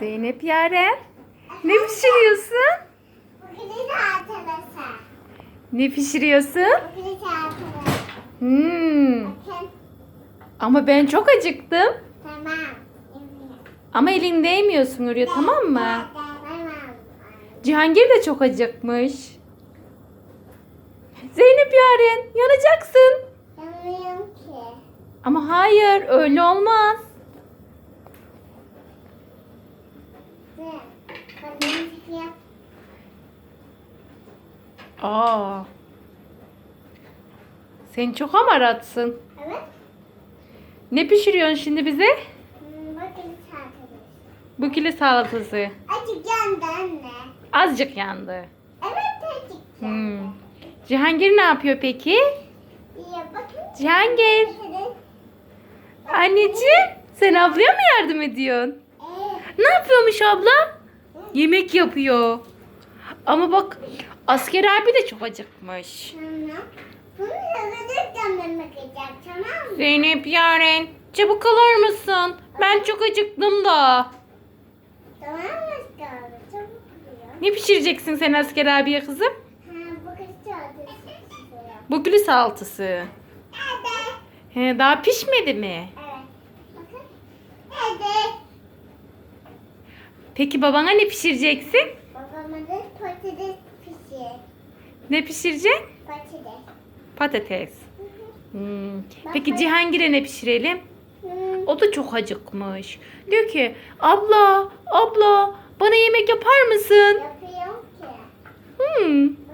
Zeynep Yaren. Ne pişiriyorsun? Bugün hatırlasa. Ne pişiriyorsun? Bugün hatırlasa. Hmm. Bakın. Ama ben çok acıktım. Tamam. Ama elin değmiyorsun Hürriye tamam mı? Tamam. Cihangir de çok acıkmış. Zeynep Yaren yanacaksın. Yanmıyorum ki. Ama hayır öyle olmaz. Aa. Sen çok hamaratsın. Evet. Ne pişiriyorsun şimdi bize? Hmm, hatırlasa. Bukili salatası. Acık yandı anne. Azıcık yandı. Evet Hmm. yandı. Cihangir ne yapıyor peki? İyi bakın. Cihangir. Anneciğim sen ablaya mı yardım ediyorsun? Evet. Ne yapıyormuş abla? Yemek yapıyor. Ama bak asker abi de çok acıkmış. Tamam. Bunu yazıcık yanına bakacak tamam mı? Zeynep Yaren çabuk alır mısın? Ben çok acıktım da. Tamam mı Scarlett? Çabuk diyor. Ne pişireceksin sen asker abiye kızım? Ha bu. Bukili salatası. Evet. He, daha pişmedi mi? Evet. Bakın. Evet. Peki babana ne pişireceksin? Babamın da patates pişir. Ne pişireceksin? Patates. Patates. Hmm. Peki Cihangir'e ne pişirelim? O da çok acıkmış. Diyor ki abla abla bana yemek yapar mısın? Yapıyorum ki. Hmm.